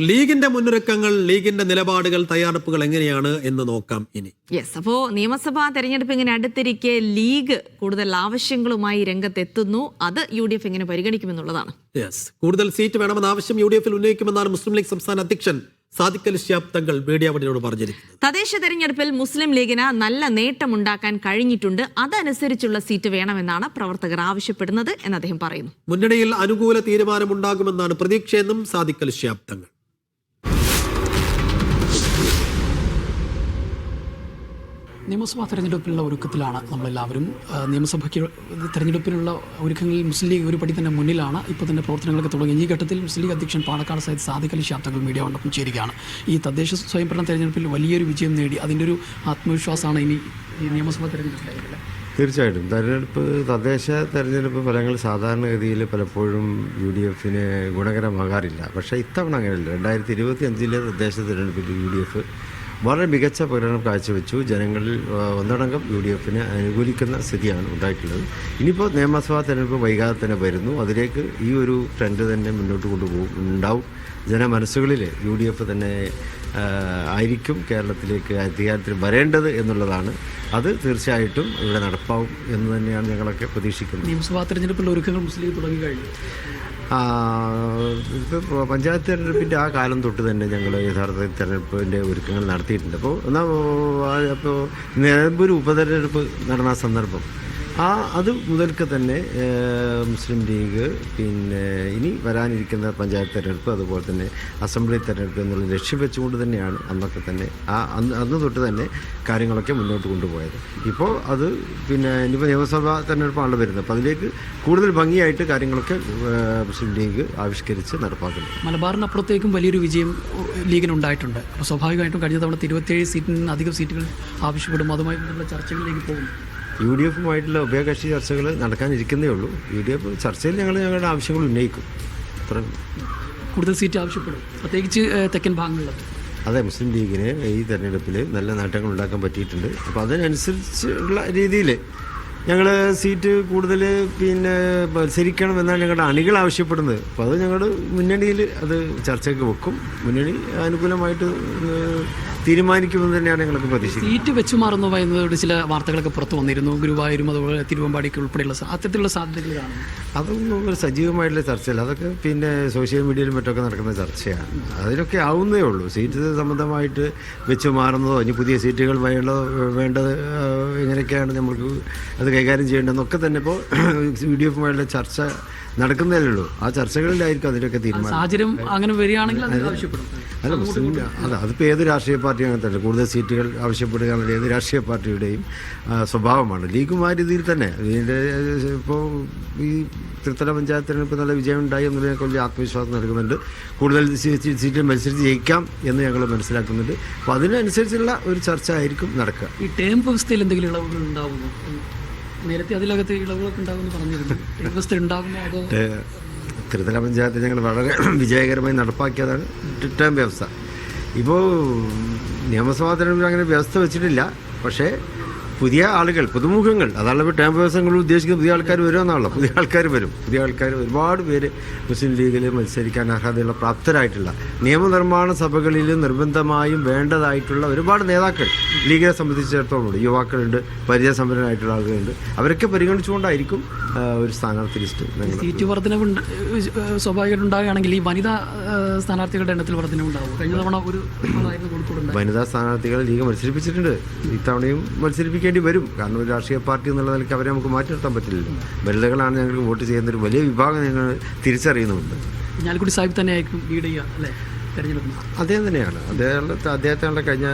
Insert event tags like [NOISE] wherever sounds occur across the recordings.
ലീഗിന്റെ മുന്നൊരുക്കങ്ങൾ ലീഗിന്റെ നിലപാടുകൾ തയ്യാറെടുപ്പുകൾ എങ്ങനെയാണ് എന്ന് നോക്കാം ഇനി. യെസ് അപ്പോ നിയമസഭാ തെരഞ്ഞെടുപ്പ് ഇങ്ങനെ അടുത്തിരിക്കെ ലീഗ് കൂടുതൽ ആവശ്യങ്ങളുമായി രംഗത്തെത്തുന്നു. അത് യു ഡി എഫ് എങ്ങനെ പരിഗണിക്കുമെന്നുള്ളതാണ്. യെസ് കൂടുതൽ സീറ്റ് വേണമെന്ന ആവശ്യം യു ഡി എഫിൽ ഉന്നയിക്കുമെന്നാണ് മുസ്ലിം ലീഗ് സംസ്ഥാന അധ്യക്ഷൻ സാദിഖ് അലി ശിഹാബ് തങ്ങൾ മീഡിയ വണ്ടിയോട് പറഞ്ഞിരിക്കുന്നത്. തദ്ദേശ തെരഞ്ഞെടുപ്പിൽ മുസ്ലിം ലീഗിന് നല്ല നേട്ടമുണ്ടാക്കാൻ കഴിഞ്ഞിട്ടുണ്ട്. അതനുസരിച്ചുള്ള സീറ്റ് വേണമെന്നാണ് പ്രവർത്തകർ ആവശ്യപ്പെടുന്നത് എന്ന് അദ്ദേഹം പറയുന്നു. മുന്നണിയിൽ അനുകൂല തീരുമാനമുണ്ടാകുമെന്നാണ് പ്രതീക്ഷയെന്നും സാദിഖ് അലി ശിഹാബ് തങ്ങൾ. നിയമസഭാ തെരഞ്ഞെടുപ്പിനുള്ള ഒരുക്കത്തിലാണ് നമ്മളെല്ലാവരും നിയമസഭയ്ക്ക് തെരഞ്ഞെടുപ്പിനുള്ള ഒരുക്കങ്ങളിൽ മുസ്ലിം ലീഗ് ഒരു പടി തന്നെ മുന്നിലാണ്. ഇപ്പോൾ തന്നെ പ്രവർത്തനങ്ങളൊക്കെ തുടങ്ങി. ഈ ഘട്ടത്തിൽ മുസ്ലിം ലീഗ് അധ്യക്ഷൻ പാണക്കാട് സൈദ് സാദിഖ് അലി ശാബ്ദങ്ങൾ മീഡിയ കൊണ്ടൊപ്പം ചേരുകയാണ്. ഈ തദ്ദേശ സ്വയംഭരണ തെരഞ്ഞെടുപ്പിൽ വലിയൊരു വിജയം നേടി അതിന്റെ ഒരു ആത്മവിശ്വാസമാണ് ഇനി ഈ നിയമസഭാ തെരഞ്ഞെടുപ്പിലായിരിക്കും തീർച്ചയായിട്ടും. തെരഞ്ഞെടുപ്പ് തദ്ദേശ തെരഞ്ഞെടുപ്പ് ഫലങ്ങൾ സാധാരണഗതിയിൽ പലപ്പോഴും യു ഡി എഫിന് ഗുണകരമാകാറില്ല. പക്ഷേ ഇത്തവണ അങ്ങനെയല്ല. രണ്ടായിരത്തി ഇരുപത്തി അഞ്ചിലെ തദ്ദേശ തെരഞ്ഞെടുപ്പിൽ യു ഡി എഫ് വളരെ മികച്ച പ്രകടനം കാഴ്ചവെച്ചു. ജനങ്ങളിൽ ഒന്നടങ്കം യു ഡി എഫിനെ അനുകൂലിക്കുന്ന സ്ഥിതിയാണ് ഉണ്ടായിട്ടുള്ളത്. ഇനിയിപ്പോൾ നിയമസഭാ തെരഞ്ഞെടുപ്പ് വൈകാതെ തന്നെ വരുന്നു. അതിലേക്ക് ഈ ഒരു ട്രെൻഡ് തന്നെ മുന്നോട്ട് കൊണ്ടുപോകും ഉണ്ടാവും. ജനമനസ്സുകളിൽ യു ഡി എഫ് തന്നെ ആയിരിക്കും കേരളത്തിലേക്ക് അധികാരത്തിൽ വരേണ്ടത് എന്നുള്ളതാണ് അത് തീർച്ചയായിട്ടും ഇവിടെ നടപ്പാവും എന്ന് തന്നെയാണ് ഞങ്ങളൊക്കെ പ്രതീക്ഷിക്കുന്നത്. നിയമസഭാ തെരഞ്ഞെടുപ്പിൽ ഒരുക്കങ്ങൾ മുസ്ലിം തുടങ്ങി കഴിഞ്ഞു പഞ്ചായത്ത് തെരഞ്ഞെടുപ്പിന്റെ ആ കാലം തൊട്ട് തന്നെ ഞങ്ങൾ യഥാർത്ഥ തെരഞ്ഞെടുപ്പിന്റെ ഒരുക്കങ്ങൾ നടത്തിയിട്ടുണ്ട്. അപ്പോൾ എന്നാൽ അപ്പോൾ നിലമ്പൂർ ഉപതെരഞ്ഞെടുപ്പ് നടന്ന സന്ദർഭം ആ അത് മുതൽക്ക് തന്നെ മുസ്ലിം ലീഗ് പിന്നെ ഇനി വരാനിരിക്കുന്ന പഞ്ചായത്ത് തെരഞ്ഞെടുപ്പ് അതുപോലെ തന്നെ അസംബ്ലി തെരഞ്ഞെടുപ്പ് എന്നുള്ള ലക്ഷ്യം വെച്ചുകൊണ്ട് തന്നെയാണ് അന്നൊക്കെ തന്നെ ആ അന്ന് അന്ന് തൊട്ട് തന്നെ കാര്യങ്ങളൊക്കെ മുന്നോട്ട് കൊണ്ടുപോയത്. ഇപ്പോൾ അത് പിന്നെ ഇനിയിപ്പോൾ നിയമസഭാ തെരഞ്ഞെടുപ്പാണല്ലോ വരുന്നത്. അപ്പോൾ അതിലേക്ക് കൂടുതൽ ഭംഗിയായിട്ട് കാര്യങ്ങളൊക്കെ മുസ്ലിം ലീഗ് ആവിഷ്കരിച്ച് നടപ്പാക്കുന്നു. മലബാറിനപ്പുറത്തേക്കും വലിയൊരു വിജയം ലീഗിനുണ്ടായിട്ടുണ്ട്. അപ്പോൾ സ്വാഭാവികമായിട്ടും കഴിഞ്ഞ തവണ ഇരുപത്തേഴ് സീറ്റിൽ നിന്ന് അധികം സീറ്റുകൾ ആവശ്യപ്പെടും. അതുമായി ബന്ധപ്പെട്ട ചർച്ചകളിലേക്ക് പോകും യു ഡി എഫുമായിട്ടുള്ള ഉഭയകക്ഷി ചർച്ചകൾ നടക്കാനിരിക്കുന്നേ ഉള്ളൂ. യു ഡി എഫ് ചർച്ചയിൽ ഞങ്ങൾ ഞങ്ങളുടെ ആവശ്യങ്ങൾ ഉന്നയിക്കും. അത്ര കൂടുതൽ സീറ്റ് ആവശ്യപ്പെടും. പ്രത്യേകിച്ച് തെക്കൻ ഭാഗങ്ങളിൽ അതെ മുസ്ലിം ലീഗിന് ഈ തെരഞ്ഞെടുപ്പിൽ നല്ല നേട്ടങ്ങൾ ഉണ്ടാക്കാൻ പറ്റിയിട്ടുണ്ട്. അപ്പോൾ അതിനനുസരിച്ചുള്ള രീതിയിൽ ഞങ്ങൾ സീറ്റ് കൂടുതൽ പിന്നെ മത്സരിക്കണം എന്നാണ് ഞങ്ങളുടെ അണികൾ ആവശ്യപ്പെടുന്നത്. അപ്പോൾ അത് ഞങ്ങൾ മുന്നണിയിൽ അത് ചർച്ചയ്ക്ക് വെക്കും. മുന്നണി അനുകൂലമായിട്ട് തീരുമാനിക്കുമെന്ന് തന്നെയാണ് ഞങ്ങൾക്ക് പ്രതീക്ഷിക്കുന്നത്. സീറ്റ് വെച്ചു മാറുന്നു എന്നതോട് ചില വാർത്തകളൊക്കെ പുറത്തു വന്നിരുന്നു. ഗുരുവായൂരും അതുപോലെ തിരുവമ്പാടിക്ക് ഉൾപ്പെടെയുള്ള അത്തരത്തിലുള്ള സാധ്യതകൾ കാണുന്നു. അതൊന്നും ഒരു സജീവമായിട്ടുള്ള ചർച്ചയല്ല. അതൊക്കെ പിന്നെ സോഷ്യൽ മീഡിയയിലും മറ്റൊക്കെ നടക്കുന്ന ചർച്ചയാണ്. അതിനൊക്കെ ആവുന്നേ ഉള്ളൂ. സീറ്റ് സംബന്ധമായിട്ട് വെച്ച് മാറുന്നതോ ഇനി പുതിയ സീറ്റുകൾ വേണ്ടത് വേണ്ടത് എങ്ങനെയൊക്കെയാണ് നമ്മൾക്ക് അത് കൈകാര്യം ചെയ്യേണ്ടതെന്നൊക്കെ തന്നെ ഇപ്പോൾ യു [CLEARS THROAT] ഡി എഫുമായിട്ടുള്ള ചർച്ച നടക്കുന്നതല്ലേ ഉള്ളൂ. ആ ചർച്ചകളിലായിരിക്കും അതിലൊക്കെ തീരുമാനം. സാഹചര്യം അങ്ങനെ വരികയാണെങ്കിൽ അല്ല മുസ്ലിം അല്ല അതിപ്പോൾ ഏത് രാഷ്ട്രീയ പാർട്ടി അങ്ങനെ തന്നെ. കൂടുതൽ സീറ്റുകൾ ആവശ്യപ്പെടുക എന്നുള്ള ഏത് രാഷ്ട്രീയ പാർട്ടിയുടെയും സ്വഭാവമാണ്. ലീഗും ആ രീതിയിൽ തന്നെ. ഇതിന്റെ ഇപ്പോൾ ഈ തൃത്തല പഞ്ചായത്ത് തിരഞ്ഞെടുപ്പ് നല്ല വിജയം ഉണ്ടായി എന്നതിനൊക്കെ വലിയ ആത്മവിശ്വാസം നൽകുന്നുണ്ട്. കൂടുതൽ സീറ്റ് സീറ്റിൽ മത്സരിച്ച് ജയിക്കാം എന്ന് ഞങ്ങൾ മനസ്സിലാക്കുന്നുണ്ട്. അപ്പോൾ അതിനനുസരിച്ചുള്ള ഒരു ചർച്ച ആയിരിക്കും നടക്കുക. ഈ ടേം വ്യവസ്ഥയിൽ എന്തെങ്കിലും ഇളവുകൾ നേരത്തെ അതിലകത്ത് ഇളവുകളൊക്കെ ഉണ്ടാകുമെന്ന് പറഞ്ഞിരുന്നു. ത്രിതല പഞ്ചായത്ത് ഞങ്ങൾ വളരെ വിജയകരമായി നടപ്പാക്കിയതാണ് ടേം വ്യവസ്ഥ. ഇപ്പോൾ നിയമസഭാ തെരഞ്ഞെടുപ്പിൽ അങ്ങനെ വ്യവസ്ഥ വെച്ചിട്ടില്ല. പക്ഷേ പുതിയ ആളുകൾ പുതുമുഖങ്ങൾ. അതാണ് ഇപ്പോൾ ടേം വ്യവസ്ഥകൾ ഉദ്ദേശിക്കുന്നത്. പുതിയ ആൾക്കാർ വരുമെന്നാണല്ലോ പുതിയ ആൾക്കാർ വരും. പുതിയ ആൾക്കാർ ഒരുപാട് പേര് മുസ്ലിം ലീഗിൽ മത്സരിക്കാൻ അർഹതയുള്ള പ്രാപ്തരായിട്ടുള്ള നിയമനിർമ്മാണ സഭകളിൽ നിർബന്ധമായും വേണ്ടതായിട്ടുള്ള ഒരുപാട് നേതാക്കൾ ലീഗിനെ സംബന്ധിച്ചിടത്തോളം ഉണ്ട് യുവാക്കളുണ്ട് പരിചയസമ്പന്നരായിട്ടുള്ള ആളുകളുണ്ട്. അവരൊക്കെ പരിഗണിച്ചുകൊണ്ടായിരിക്കും ഒരു സ്ഥാനാർത്ഥി ലിസ്റ്റ് സീറ്റ് വർധനവ് സ്വാഭാവികമായിട്ട് ഉണ്ടാകുകയാണെങ്കിൽ ഈ വനിതാ സ്ഥാനാർത്ഥികളുടെ എണ്ണത്തിൽ വർധനവ് ഉണ്ടാവും കഴിഞ്ഞ തവണ ഒരു വനിതാ സ്ഥാനാർത്ഥികളെ ലീഗ് മത്സരിപ്പിച്ചിട്ടുണ്ട്. ഇത്തവണയും മത്സരിപ്പിക്കേണ്ടി വരും. കാരണം ഒരു രാഷ്ട്രീയ പാർട്ടി എന്നുള്ള നിലയ്ക്ക് അവരെ നമുക്ക് മാറ്റി നിർത്താൻ പറ്റില്ലല്ലോ. വനിതകളാണ് ഞങ്ങൾക്ക് വോട്ട് ചെയ്യുന്ന ഒരു വലിയ വിഭാഗം ഞങ്ങൾ തിരിച്ചറിയുന്നുണ്ട് ഞാലിക്കുടി സാഹിബ് തന്നെ ആയിരിക്കും ലീഡ് ചെയ്യുക അല്ലേ? തെരഞ്ഞെടുപ്പ് അദ്ദേഹം തന്നെയാണ്. അദ്ദേഹത്തെ അദ്ദേഹത്തിനുള്ള കഴിഞ്ഞ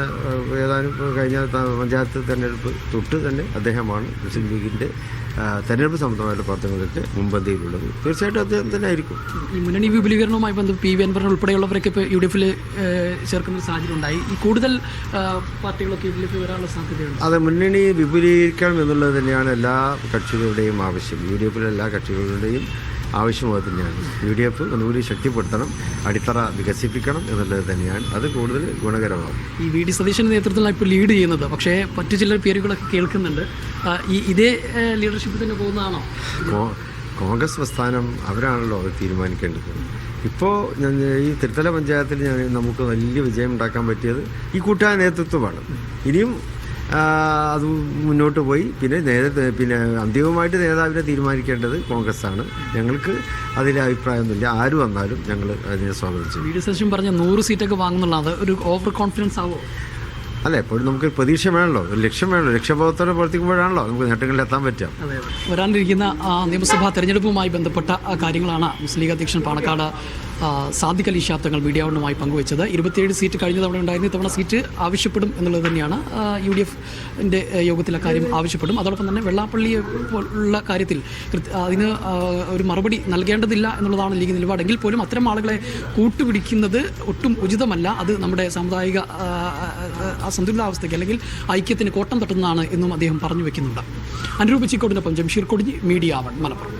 ഏതാനും കഴിഞ്ഞ പഞ്ചായത്ത് തെരഞ്ഞെടുപ്പ് തൊട്ട് തന്നെ അദ്ദേഹമാണ് മുസ്ലിം ലീഗിന്റെ തെരഞ്ഞെടുപ്പ് സംബന്ധമായിട്ടുള്ള പ്രവർത്തനങ്ങൾക്ക് മുൻപന്തിയിലുള്ളത്. തീർച്ചയായിട്ടും അദ്ദേഹം തന്നെ ആയിരിക്കും. ഈ മുന്നണി വിപുലീകരണവുമായി ബന്ധപ്പെട്ട് പി വി അൻവറിന് ഉൾപ്പെടെയുള്ളവരൊക്കെ ഇപ്പോൾ യു ഡി എഫിൽ ചേർക്കുന്ന സാഹചര്യം ഉണ്ടായി. ഈ കൂടുതൽ പാർട്ടികളൊക്കെ യു ഡി വരാനുള്ള സാധ്യതയുണ്ട്. അതെ മുന്നണി വിപുലീകരിക്കണം എന്നുള്ളത് തന്നെയാണ് എല്ലാ കക്ഷികളുടെയും ആവശ്യം. യു ഡി എഫിലെ എല്ലാ കക്ഷികളുടെയും ആവശ്യം അത് തന്നെയാണ് യു ഡി എഫ് ഒന്നുകൂടി ശക്തിപ്പെടുത്തണം അടിത്തറ വികസിപ്പിക്കണം എന്നുള്ളത് തന്നെയാണ്. അത് കൂടുതൽ ഗുണകരമാകും. ഈ വി ഡി സതീശന്റെ നേതൃത്വത്തിലാണ് ഇപ്പോൾ ലീഡ് ചെയ്യുന്നത്. പക്ഷേ മറ്റു ചില പേരുകളൊക്കെ കേൾക്കുന്നുണ്ട്. ഈ ഇതേ ലീഡർഷിപ്പ് തന്നെ പോകുന്നതാണോ? കോൺഗ്രസ് പ്രസ്ഥാനം അവരാണല്ലോ അത് തീരുമാനിക്കേണ്ടത്. ഇപ്പോൾ ഈ തിരുത്തല പഞ്ചായത്തിൽ ഞാൻ നമുക്ക് വലിയ വിജയം ഉണ്ടാക്കാൻ പറ്റിയത് ഈ കൂട്ടായ നേതൃത്വമാണ്. ഇനിയും അത് മുന്നോട്ട് പോയി. പിന്നെ നേരെ പിന്നെ അന്തിമമായിട്ട് നേതാവിനെ തീരുമാനിക്കേണ്ടത് കോൺഗ്രസ് ആണ് ഞങ്ങൾക്ക് അതിൽ അഭിപ്രായമൊന്നുമില്ല. ആര് വന്നാലും ഞങ്ങൾ അതിനെ സ്വാഗതം ചെയ്യും. വി ഡി പറഞ്ഞ നൂറ് സീറ്റൊക്കെ വാങ്ങുന്നുള്ളത് ഒരു ഓവർ കോൺഫിഡൻസ് ആവോ? അല്ല എപ്പോഴും നമുക്ക് പ്രതീക്ഷ വേണമല്ലോ ഒരു ലക്ഷ്യം വേണമല്ലോ ലക്ഷ്യബോധത്തോടെ പ്രവർത്തിക്കുമ്പോഴാണല്ലോ നമുക്ക് നേട്ടങ്ങളിൽ എത്താൻ പറ്റുക. വരാനിരിക്കുന്ന നിയമസഭാ തെരഞ്ഞെടുപ്പുമായി ബന്ധപ്പെട്ട കാര്യങ്ങളാണ് മുസ്ലിം ലീഗ് അധ്യക്ഷൻ പാണക്കാട് സാദിഖ് അലി ഷാബ് തങ്ങൾ മീഡിയാവുമായി പങ്കുവച്ചത്. ഇരുപത്തിയേഴ് സീറ്റ് കഴിഞ്ഞ തവണ ഉണ്ടായിരുന്നു ഇത്തവണ സീറ്റ് ആവശ്യപ്പെടും എന്നുള്ളത് തന്നെയാണ്. യു ഡി എഫിന്റെ യോഗത്തിൽ അക്കാര്യം ആവശ്യപ്പെടും. അതോടൊപ്പം തന്നെ വെള്ളാപ്പള്ളിയെ പോലുള്ള കാര്യത്തിൽ അതിന് ഒരു മറുപടി നൽകേണ്ടതില്ല എന്നുള്ളതാണ് ലീഗ് നിലപാടെങ്കിൽ പോലും അത്തരം ആളുകളെ കൂട്ടുപിടിക്കുന്നത് ഒട്ടും ഉചിതമല്ല. അത് നമ്മുടെ സാമുദായിക സന്തുലിതാവസ്ഥയ്ക്ക് അല്ലെങ്കിൽ ഐക്യത്തിന് കോട്ടം തട്ടുന്നതാണ് എന്നും അദ്ദേഹം പറഞ്ഞു വെക്കുന്നുണ്ട്. അനുരൂപ ചിക്കോടിനൊപ്പം ജംഷീർ കൊടിഞ്ഞ് മീഡിയ വൺ മലപ്പുറം.